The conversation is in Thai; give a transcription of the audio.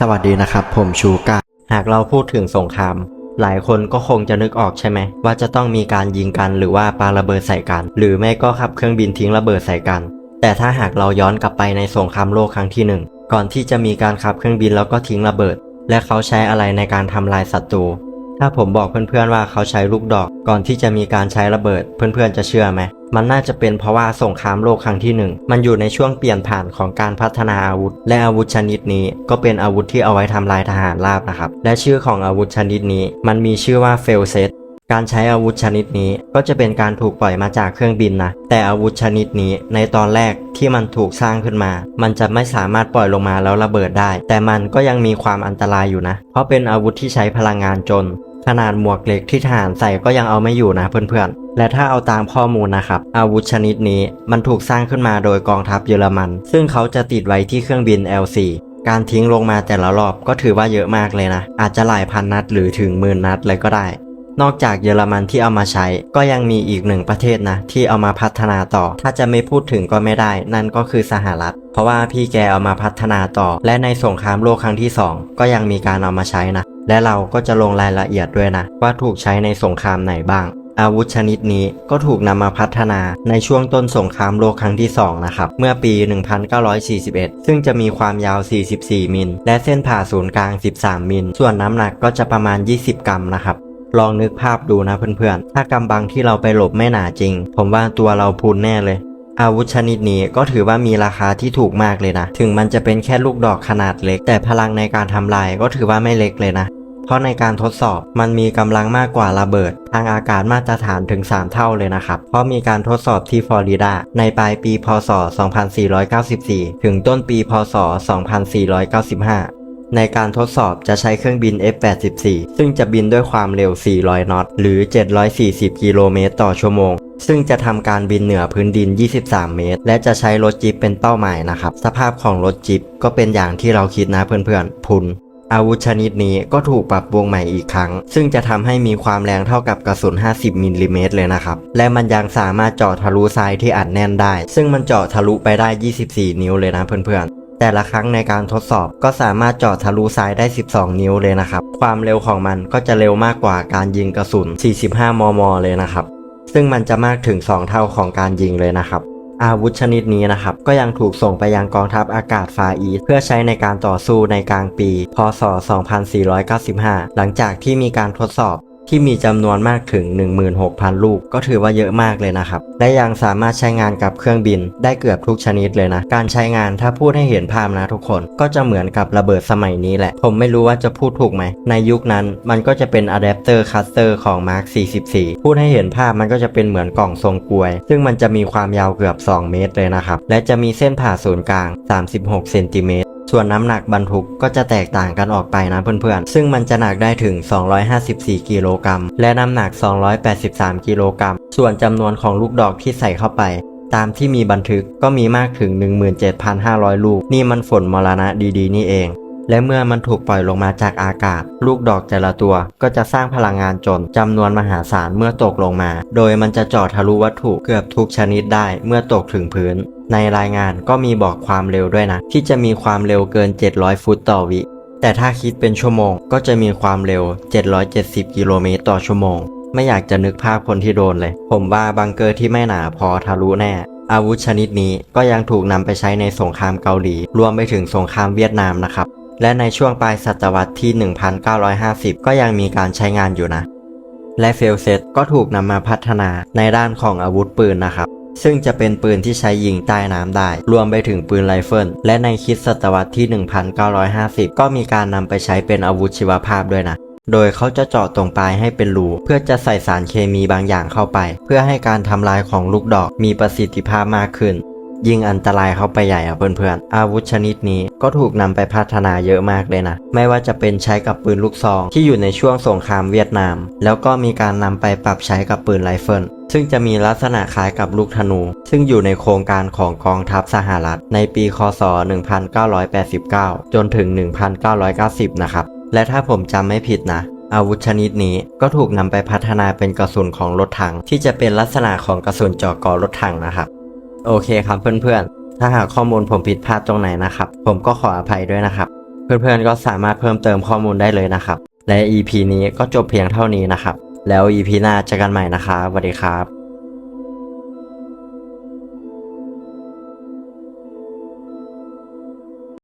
สวัสดีนะครับ ผมชูกาหากเราพูดถึงสงคราม หลายคนก็คงจะนึกออกใช่ไหม ว่าจะต้องมีการยิงกันหรือว่าปาระเบิดใส่กัน หรือไม่ก็ขับเครื่องบินทิ้งระเบิดใส่กัน แต่ถ้าหากเราย้อนกลับไปในสงครามโลกครั้งที่หนึ่งก่อนที่จะมีการขับเครื่องบินแล้วก็ทิ้งระเบิด และเขาใช้อะไรในการทำลายศัตรู ถ้าผมบอกเพื่อนๆว่าเขาใช้ลูกดอกก่อนที่จะมีการใช้ระเบิด เพื่อนๆจะเชื่อไหมมันน่าจะเป็นเพราะว่าสงครามโลกครั้งที่หนึ่งมันอยู่ในช่วงเปลี่ยนผ่านของการพัฒนาอาวุธ และอาวุธชนิดนี้ก็เป็นอาวุธที่เอาไว้ทำลายทหารราบนะครับ และชื่อของอาวุธชนิดนี้ มันมีชื่อว่าเฟลเซต การใช้อาวุธชนิดนี้ก็จะเป็นการถูกปล่อยมาจากเครื่องบินนะ แต่อาวุธชนิดนี้ในตอนแรกที่มันถูกสร้างขึ้นมา มันจะไม่สามารถปล่อยลงมาแล้วระเบิดได้ แต่มันก็ยังมีความอันตรายอยู่นะ เพราะเป็นอาวุธที่ใช้พลังงานจน ขนาดหมวกเหล็กที่ทหารใส่ก็ยังเอาไม่อยู่นะเพื่อนๆ และถ้าเอาตามข้อมูลนะครับ อาวุธชนิดนี้มันถูกสร้างขึ้นมาโดยกองทัพเยอรมัน ซึ่งเขาจะติดไว้ที่เครื่องบิน L4 การทิ้งลงมาแต่ละรอบก็ถือว่าเยอะมากเลยนะ อาจจะหลายพันนัดหรือถึงหมื่นนัดเลยก็ได้ นอกจากเยอรมันที่เอามาใช้ ก็ยังมีอีกหนึ่งประเทศนะ ที่เอามาพัฒนาต่อ ถ้าจะไม่พูดถึงก็ไม่ได้ นั่นก็คือสหรัฐ เพราะว่าพี่แกเอามาพัฒนาต่อ และในสงครามโลกครั้งที่ 2 ก็ยังมีการเอามาใช้นะ และเราก็จะลงรายละเอียดด้วยนะ ว่าถูกใช้ในสงครามไหนบ้าง อาวุธชนิดนี้ก็ถูกนำมาพัฒนาในช่วงต้นสงครามโลกครั้งที่ 2 นะครับ เมื่อปี 1941 ซึ่งจะมีความยาว 44 มิล และเส้นผ่าศูนย์กลาง 13 มิล ส่วนน้ำหนักก็จะประมาณ 20 กรัมนะครับ ลองนึกภาพดูนะเพื่อนๆ ถ้ากำบังที่เราไปหลบไม่หนาจริง ผมว่าตัวเราพูนแน่เลย อาวุธชนิดนี้ก็ถือว่ามีราคาที่ถูกมากเลยนะ ถึงมันจะเป็นแค่ลูกดอกขนาดเล็ก แต่พลังในการทำลายก็ถือว่าไม่เล็กเลยนะ เพราะในการทดสอบมันมีกำลังมากกว่าระเบิด ทางอากาศมาตรฐานถึง 3 เท่าเลยนะครับ เพราะมีการทดสอบที่ฟลอริดาในปลายปีพศ 2494 ถึงต้นปีพศ 2495 ในการทดสอบจะใช้เครื่องบิน F-84 ซึ่งจะบินด้วยความเร็ว 400 นอต หรือ 740 กิโลเมตรต่อชั่วโมง ซึ่งจะทำการบินเหนือพื้นดิน 23 เมตร และจะใช้รถจิ๊ปเป็นเป้าหมายนะครับ สภาพของรถจิ๊ปก็เป็นอย่างที่เราคิดนะเพื่อนๆ พุน อาวุธชนิดนี้ก็ถูกปรับปรุงใหม่อีกครั้ง ซึ่งจะทำให้มีความแรงเท่ากับกระสุน 50 มิลลิเมตรเลยนะครับ และมันยังสามารถเจาะทะลุทรายที่อัดแน่นได้ ซึ่งมันเจาะทะลุไปได้ 24 นิ้วเลยนะเพื่อนๆ แต่ละครั้งในการทดสอบก็สามารถเจาะทะลุทรายได้ 12 นิ้วเลยนะครับ ความเร็วของมันก็จะเร็วมากกว่าการยิงกระสุน 45 มม เลยนะครับ ซึ่งมันจะมากถึง 2 เท่าของการยิงเลยนะครับ อาวุธชนิดนี้นะครับ ก็ยังถูกส่งไปยังกองทัพอากาศฟาอีสเพื่อใช้ในการต่อสู้ในกลางปี พศ 2495 หลังจากที่มีการทดสอบ ที่มีจำนวนมากถึง 16,000 ลูก ก็ถือว่าเยอะมากเลยนะครับ และยังสามารถใช้งานกับเครื่องบินได้เกือบทุกชนิดเลยนะ การใช้งานถ้าพูดให้เห็นภาพนะทุกคน ก็จะเหมือนกับระเบิดสมัยนี้แหละ ผมไม่รู้ว่าจะพูดถูกไหม ในยุคนั้นมันก็จะเป็นอะแดปเตอร์คัสเตอร์ของ Mark 44 พูดให้เห็นภาพมันก็จะเป็นเหมือนกล่องทรงกลวย ซึ่งมันจะมีความยาวเกือบ 2 เมตรเลยนะครับ และจะมีเส้นผ่าศูนย์กลาง 36 เซนติเมตร ส่วนน้ำหนักบรรทุกก็จะแตกต่างกันออกไปนะเพื่อนๆ ซึ่งมันจะหนักได้ถึง 254 กิโลกรัม และน้ำหนัก 283 กิโลกรัม ส่วนจำนวนของลูกดอกที่ใส่เข้าไป ตามที่มีบันทึกก็มีมากถึง 17,500 ลูก นี่มันฝนมรณะดีๆ นี่เอง และเมื่อมันถูกปล่อยลงมาจากอากาศ ลูกดอกแต่ละตัวก็จะสร้างพลังงานจนจำนวนมหาศาลเมื่อตกลงมา โดยมันจะเจาะทะลุวัตถุเกือบทุกชนิดได้เมื่อตกถึงพื้น ในรายงานก็มีบอกความเร็วด้วยนะ ที่จะมีความเร็วเกิน 700 ฟุตต่อวิ แต่ถ้าคิดเป็นชั่วโมงก็จะมีความเร็ว 770 กิโลเมตรต่อชั่วโมง ไม่อยากจะนึกภาพคนที่โดนเลย ผมว่าบังเกอร์ที่ไม่หนาพอทะลุแน่อาวุธชนิดนี้ก็ยังถูกนำไปใช้ในสงครามเกาหลี รวมไปถึงสงครามเวียดนามนะครับ และในช่วงปลายศตวรรษที่ 1950 ก็ยังมีการใช้งานอยู่นะ และเฟลเซตก็ถูกนำมาพัฒนาในด้านของอาวุธปืนนะครับ ซึ่งจะเป็นปืนที่ใช้ยิงใต้น้ำได้ รวมไปถึงปืนไรเฟิล และในคิดศตวรรษที่ 1950 ก็มีการนำไปใช้เป็นอาวุธชีวภาพด้วยนะ โดยเขาจะเจาะตรงปลายให้เป็นรูเพื่อจะใส่สารเคมีบางอย่างเข้าไป เพื่อให้การทำลายของลูกดอกมีประสิทธิภาพมากขึ้น ยิ่งอันตรายเข้าไปใหญ่อะเพื่อนๆอาวุธชนิดนี้ก็ถูกนำไปพัฒนาเยอะมากเลยนะ ไม่ว่าจะเป็นใช้กับปืนลูกซอง ที่อยู่ในช่วงสงครามเวียดนาม แล้วก็มีการนำไปปรับใช้กับปืนไรเฟิลซึ่งจะมีลักษณะคล้ายกับลูกธนู ซึ่งอยู่ในโครงการของกองทัพสหรัฐ ในปีคศ 1989 จนถึง 1990 นะครับ และถ้าผมจำไม่ผิดนะ อาวุธชนิดนี้ก็ถูกนำไปพัฒนาเป็นกระสุนของรถถัง ที่จะเป็นลักษณะของกระสุนเจาะกอรถถังนะครับ โอเคครับเพื่อนๆ ถ้าหากข้อมูลผมผิดพลาดตรงไหนนะครับ ผมก็ขออภัยด้วยนะครับ เพื่อนๆ ก็สามารถเพิ่มเติมข้อมูลได้เลยนะครับ และ EP นี้ก็จบเพียงเท่านี้นะครับ แล้ว EP หน้าเจอกันใหม่นะครับสวัสดีครับ